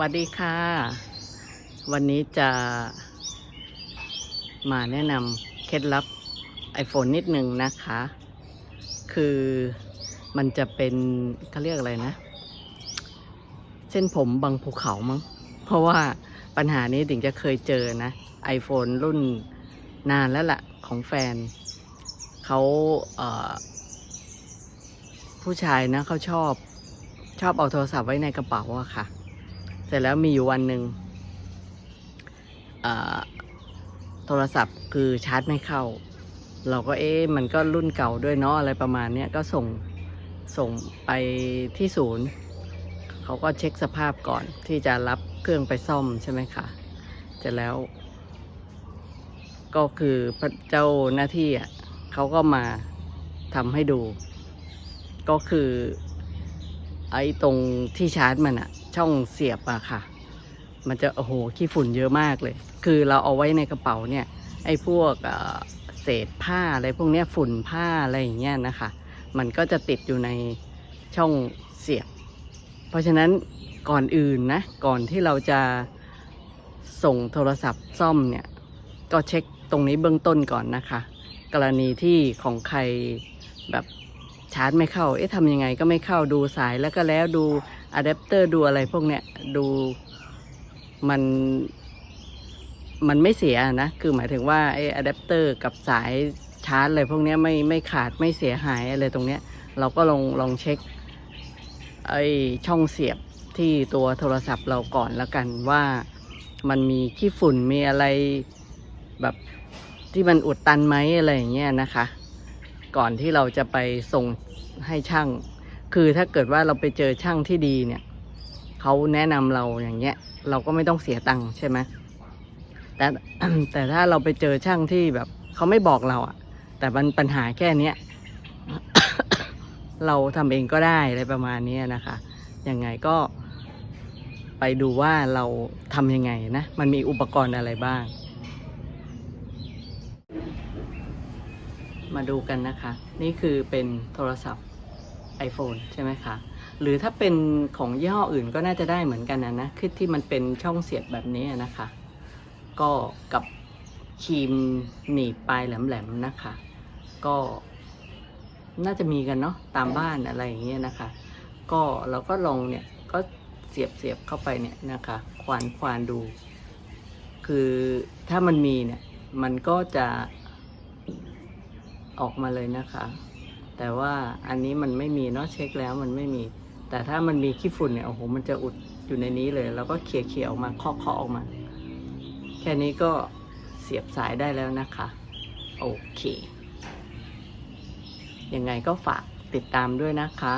วัสดีค่ะ วันนี้จะมาแนะนำเคล็ดลับ iPhone นิดหนึ่งนะคะ คือมันจะเป็นเขาเรียกอะไรนะ เส้นผมบางภูเขามั้ง เพราะว่าปัญหานี้ถึงจะเคยเจอนะ iPhone รุ่นนานแล้วล่ะ ของแฟน เขาเผู้ชายนะเขาชอบชอบเอาโทรศัพท์ไว้ในกระเป๋าอะค่ะ สร็จแล้วมีอยู่วันหนึ่งโทรศัพท์คือชาร์จไม่เข้า เราก็เอ๊ะมันก็รุ่นเก่าด้วยเนาะอะไรประมาณเนี้ยก็ส่งส่งไปที่ศูนย์ เขาก็เช็คสภาพก่อนที่จะรับเครื่องไปซ่อมใช่ไหมคะเสร็จแล้ว ก็คือพระเจ้าหน้าที่อะเขาก็มาทำให้ดู ก็คือ ไอ้ตรงที่ชาร์จมันอะช่องเสียบอะค่ะ มันจะโอ้โหขี้ฝุ่นเยอะมากเลย คือเราเอาไว้ในกระเป๋าเนี่ยไอ้พวกเศษผ้าอะไรพวกเนี้ยฝุ่นผ้าอะไรอย่างเงี้ยนะคะ มันก็จะติดอยู่ในช่องเสียบ เพราะฉะนั้นก่อนอื่นนะ ก่อนที่เราจะส่งโทรศัพท์ซ่อมเนี่ย ก็เช็คตรงนี้เบื้องต้นก่อนนะคะ กรณีที่ของใครแบบ ชาร์จไม่เข้า เอ๊ะทำยังไงก็ไม่เข้าดูสายแล้วก็แล้วดูอะแดปเตอร์ดูอะไรพวกเนี้ยดูมันมันไม่เสียนะ คือหมายถึงว่าไอ้อะแดปเตอร์กับสายชาร์จอะไรพวกเนี้ยไม่ไม่ขาดไม่เสียหายอะไรตรงเนี้ย เราก็ลองลองเช็คไอ้ช่องเสียบที่ตัวโทรศัพท์เราก่อนแล้วกันว่ามันมีขี้ฝุ่นมีอะไรแบบที่มันอุดตันไหมอะไรอย่างเงี้ยนะคะ ก่อนที่เราจะไปส่งให้ช่าง คือถ้าเกิดว่าเราไปเจอช่างที่ดีเนี่ยเขาแนะนำเราอย่างเงี้ย เราก็ไม่ต้องเสียตังค์ใช่ไหมแต่แต่ถ้าเราไปเจอช่างที่แบบเขาไม่บอกเราอะแต่มันปัญหาแค่เนี้ยเราทำเองก็ได้อะไรประมาณนี้นะคะยังไงก็ไปดูว่าเราทำยังไงนะ มันมีอุปกรณ์อะไรบ้าง มาดูกันนะคะ นี่คือเป็นโทรศัพท์ iPhone ใช่ไหมคะ หรือถ้าเป็นของยี่ห้ออื่นก็น่าจะได้เหมือนกันนะนะคือที่มันเป็นช่องเสียบแบบนี้นะคะ ก็กับครีมหนีบปลายแหลมๆนะคะ ก็น่าจะมีกันเนาะตามบ้านอะไรอย่างเงี้ยนะคะ ก็เราก็ลองเนี่ยก็เสียบเสียบเข้าไปเนี่ยนะคะควานควานดู คือถ้ามันมีเนี่ยมันก็จะ ออกมาเลยนะคะ แต่ว่าอันนี้มันไม่มีเนาะเช็คแล้วมันไม่มี แต่ถ้ามันมีขี้ฝุ่นเนี่ยโอ้โหมันจะอุดอยู่ในนี้เลย แล้วก็เขี่ยเขี่ยออกมาเคาะเคาะออกมา แค่นี้ก็เสียบสายได้แล้วนะคะ โอเคยังไงก็ฝากติดตามด้วยนะคะ